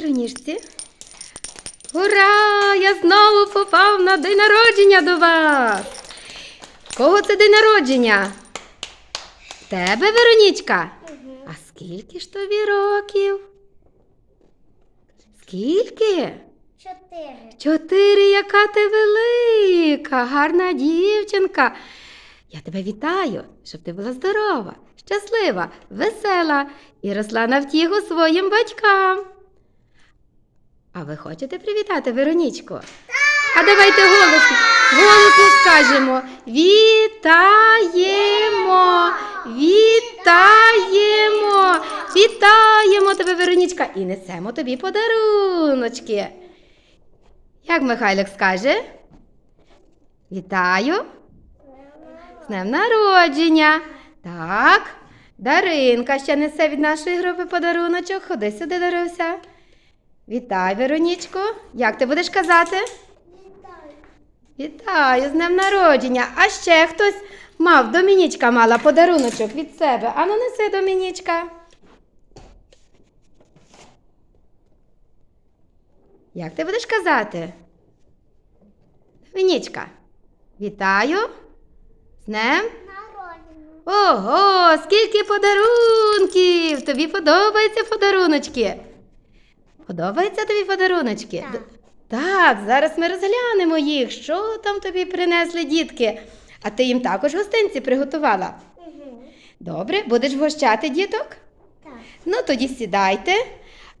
Вероніжці. Ура! Я знову попав на день народження до вас. Кого це день народження? Тебе, Веронічка? А скільки ж тобі років? Скільки? Чотири. Чотири, яка ти велика, гарна дівчинка. Я тебе вітаю, щоб ти була здорова, щаслива, весела і росла на втіху своїм батькам. А ви хочете привітати Веронічку? А давайте голосно, голосно скажемо. Вітаємо! Вітаємо! Вітаємо тебе, Веронічка, і несемо тобі подаруночки. Як Михайлик скаже? Вітаю! З днем народження. Так. Даринка ще несе від нашої групи подаруночок. Ходи сюди, Даруся. Вітай, Веронічко. Як ти будеш казати? Вітаю з днем народження. А ще хтось мав, Домінічка мала подаруночок від себе. Ану, неси, Домінічка. Як ти будеш казати? Домінічка. Вітаю. З днем Народження. Ого, скільки подарунків! Тобі подобаються подаруночки? Подобаються тобі подаруночки? Так. Так, зараз ми розглянемо їх. Що там тобі принесли дітки? А ти їм також гостинці приготувала? Угу. Добре, будеш вгощати діток? Так. Ну, тоді сідайте.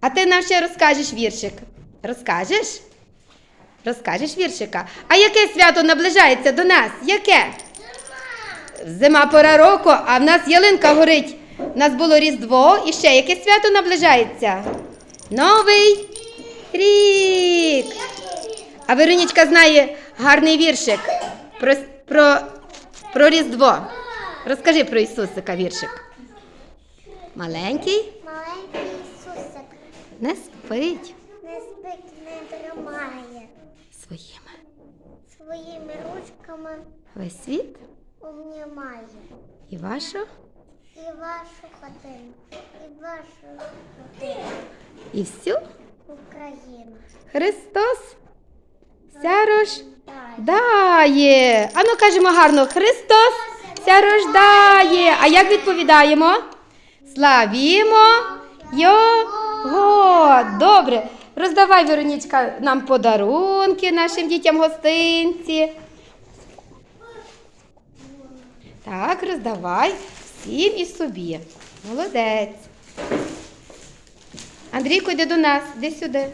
А ти нам ще розкажеш віршик. Розкажеш? Розкажеш віршика. А яке свято наближається до нас? Яке? Зима пора року, а в нас ялинка горить. У нас було Різдво і ще яке свято наближається? Новий рік. А Веронічка знає гарний віршик про, про, про Різдво. Розкажи про Ісусика віршик. Маленький Маленький Ісусик не спить не спить, не тримає. своїми. Своїми ручками Весь світ обнімає. і вашу, вашу хатинку, і вашу хатинку. і всю Україну. Христос рождає. Дає. Ану кажемо гарно, Христос ся рождає. А як відповідаємо? Славімо Його. Добре. Роздавай, Веронічка, нам подарунки нашим дітям гостинці. Так, роздавай всім і собі. Молодець. Андрійко, йди до нас, йди сюди.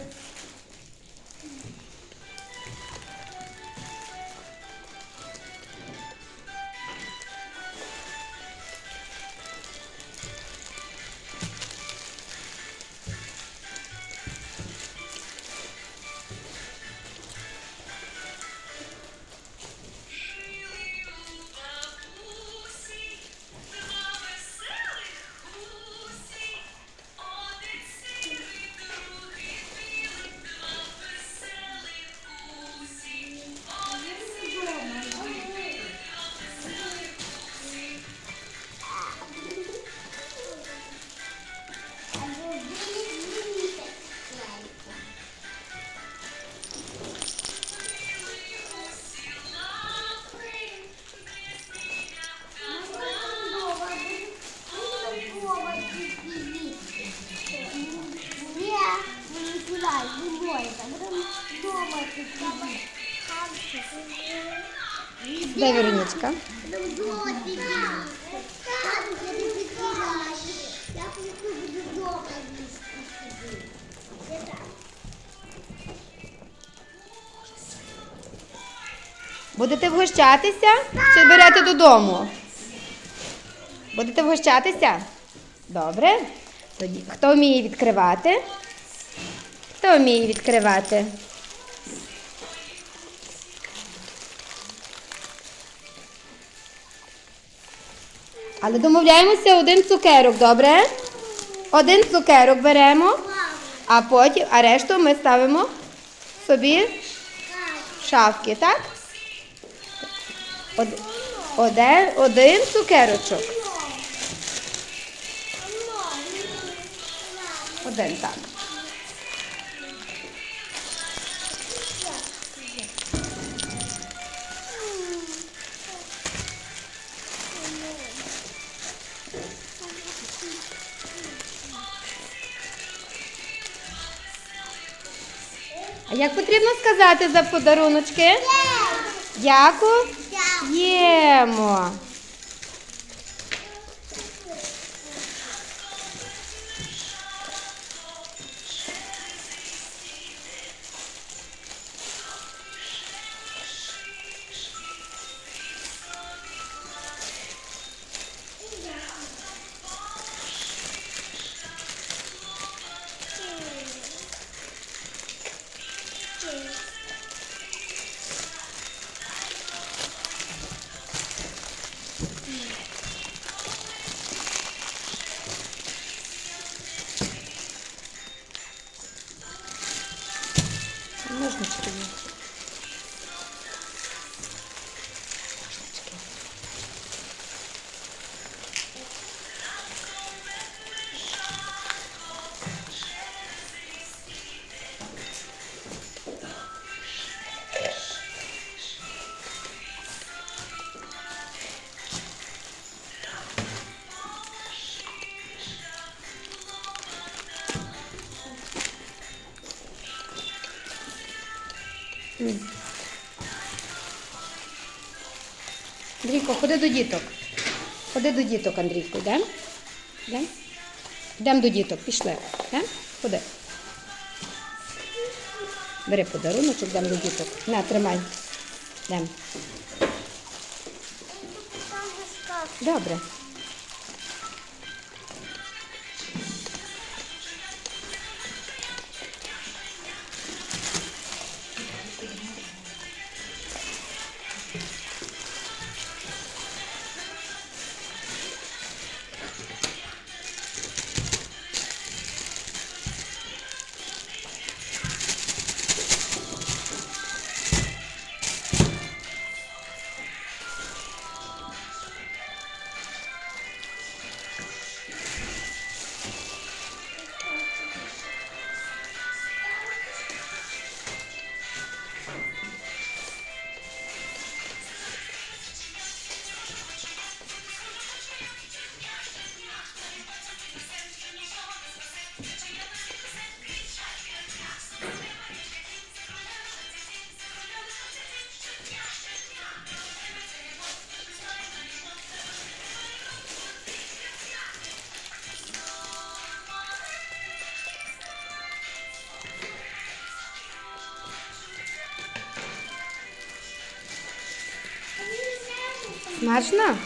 Будете вгощатися чи берете додому? Будете вгощатися? Добре. Тоді хто вміє відкривати? Хто вміє відкривати? Але домовляємося один цукерок, добре? Один цукерок беремо, а потім, а решту ми ставимо собі в шафки, так? Од- Один, один цукерочок. Один так. А як потрібно сказати за подаруночки? Дякую. Ємо. Андрійко, ходи до діток. Ходи до діток, Андрійко, йдемо? Йдемо? Йдемо до діток, пішли. Йдемо? Ходи. Бери подаруночок, йдемо до діток. На, тримай. Йдемо. Добре. Смачно?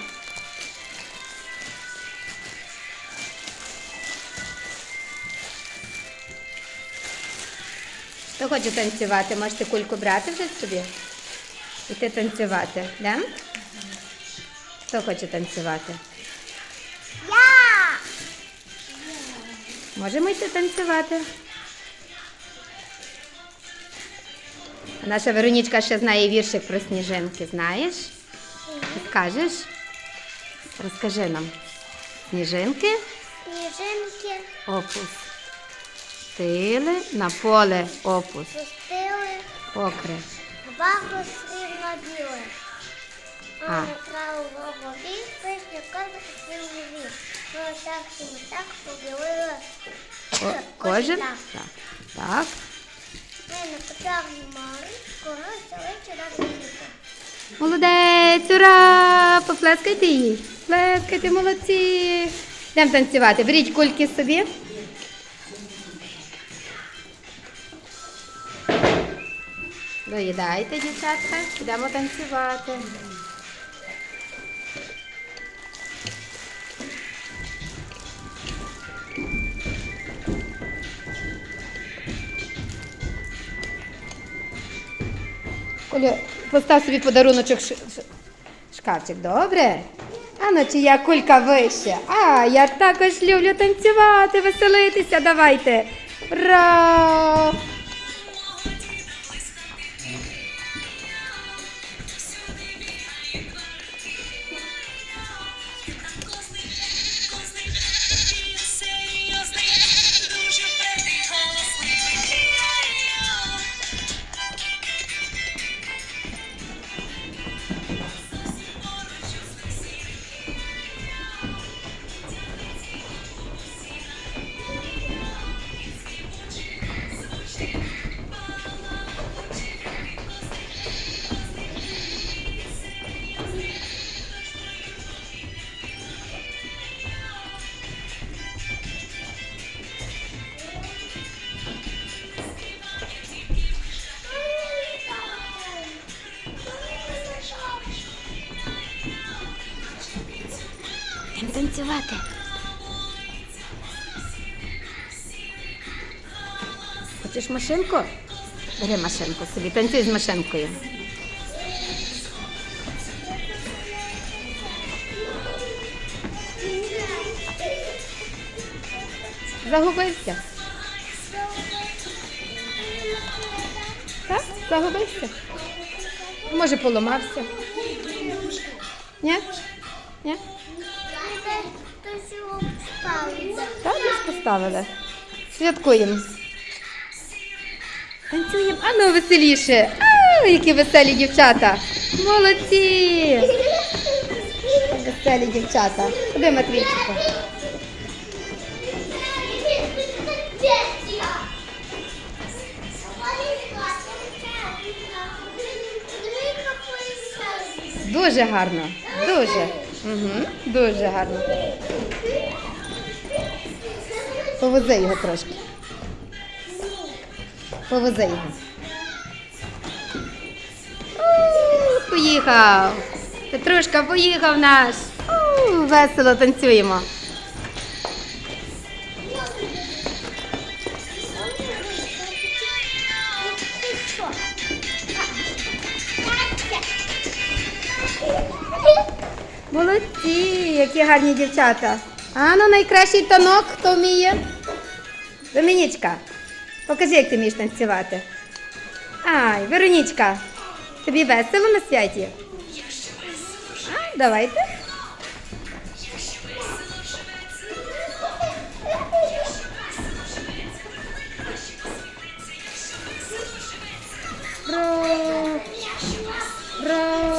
Хто хоче танцювати? Можете кульку брати вже собі? Іти танцювати, да? Хто хоче танцювати? Я! Можемо йти танцювати. Наша Веронічка ще знає віршик про сніжинки, знаєш? Скажеш? Розкажи нам. Сніжинки Сніжинки опустили на поле опус. пустили Окре. багато срібно біле. А. Траву голові пишні козак сів живі. Ну так і так поділили. Кожен? Так. Так. Ми на почарні мали, коли селище на світі. Молодець, ура! Поплескайте їй. Плескайте, молодці. Йдемо танцювати. Беріть кульки собі. Доїдайте, дівчатка, йдемо танцювати. Колю, постав собі подаруночок шкафчик, добре? А ну чия кулька вище. А, я також люблю танцювати, веселитися. Давайте. Ура! Йдемо танцювати. Хочеш машинку? Бери машинку собі, танцюй з машинкою. Загубився. Так? Загубився. Може, поламався. Ні? Ні? Так, десь поставили. Святкуємо. Танцюємо. А ну веселіше. А, які веселі дівчата. Молодці. Веселі дівчата. Куди Матвійчику? Дуже гарно. Дуже. Дуже гарно. Повезе його трошки. Повезе його. Поїхав. Петрушка поїхав наш. Весело танцюємо. Молодці, які гарні дівчата. А ну найкращий танок, хто вміє? Домінічка, покажи, як ти вмієш танцювати. Ай, Веронічка, тобі весело на святі? А, давайте. Браво! Браво!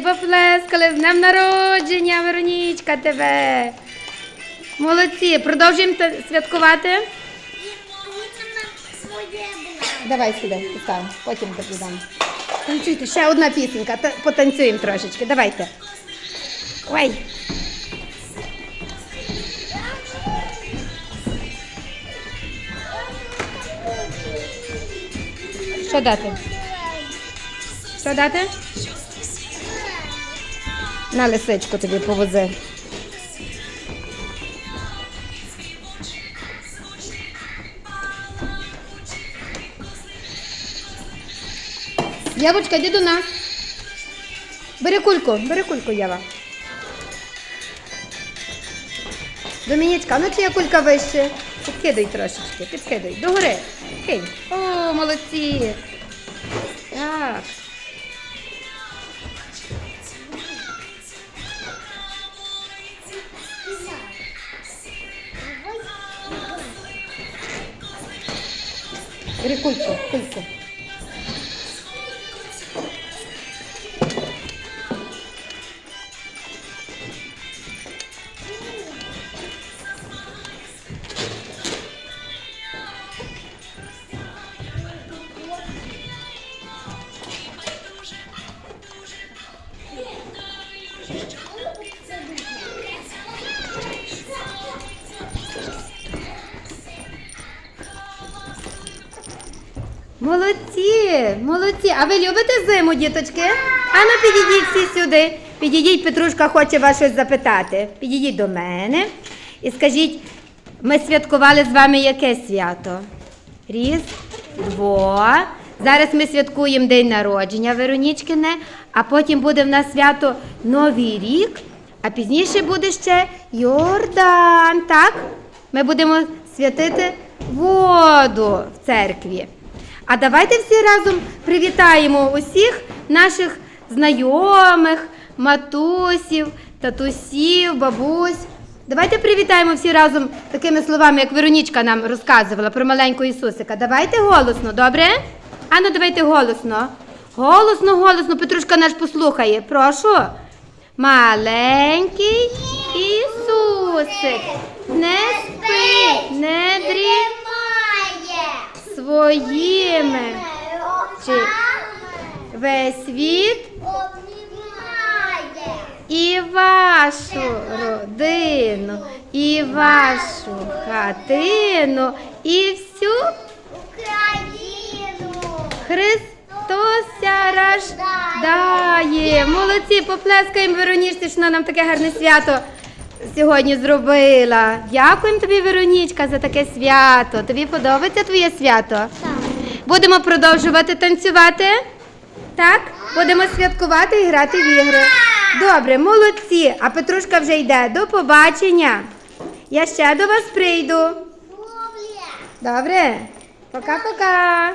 Поплескали з днем народження, Веронічка тебе. Молодці, продовжуємо святкувати. Давай сюди, поставимо, потім додам. Танцюйте, ще одна пісенька, потанцюємо трошечки. Давайте. Ой. Що дати? Що дати? На лисичку тобі повози. Ябочка, йди до нас. Бери кульку, бери кульку, Єва. Домінічка, ну чия кулька вище? Підкидай трошечки, підкидай. Догори. Кинь. О, молодці. Так. Бери кульку, кульку. Молодці, А ви любите зиму, діточки? Ану, підійдіть всі сюди. Підійдіть, Петрушка хоче вас щось запитати. Підійдіть до мене і скажіть, ми святкували з вами яке свято? Різдво. Зараз ми святкуємо день народження Веронічкине, а потім буде в нас свято Новий рік, а пізніше буде ще Йордан. Так? Ми будемо святити воду в церкві. А давайте всі разом привітаємо усіх наших знайомих, матусів, татусів, бабусь. Давайте привітаємо всі разом такими словами, як Веронічка нам розказувала про маленького Ісусика. Давайте голосно, добре? Ану, давайте голосно. Голосно, голосно, Петрушка наш послухає. Прошу. Маленький Ісусик, не спить, не Немає. Своїми. Чи весь світ Обнімає. і вашу родину, і вашу хатину, і всю Україну. Христося рождає. Молодці, поплескаємо Веронічці, що нам таке гарне свято сьогодні зробила. Дякуємо тобі, Веронічка, за таке свято. Тобі подобається твоє свято? Так. Будемо продовжувати танцювати? Так? Будемо святкувати і грати в ігри. Добре, молодці. А Петрушка вже йде. До побачення. Я ще до вас прийду. Добре. Добре? Пока-пока.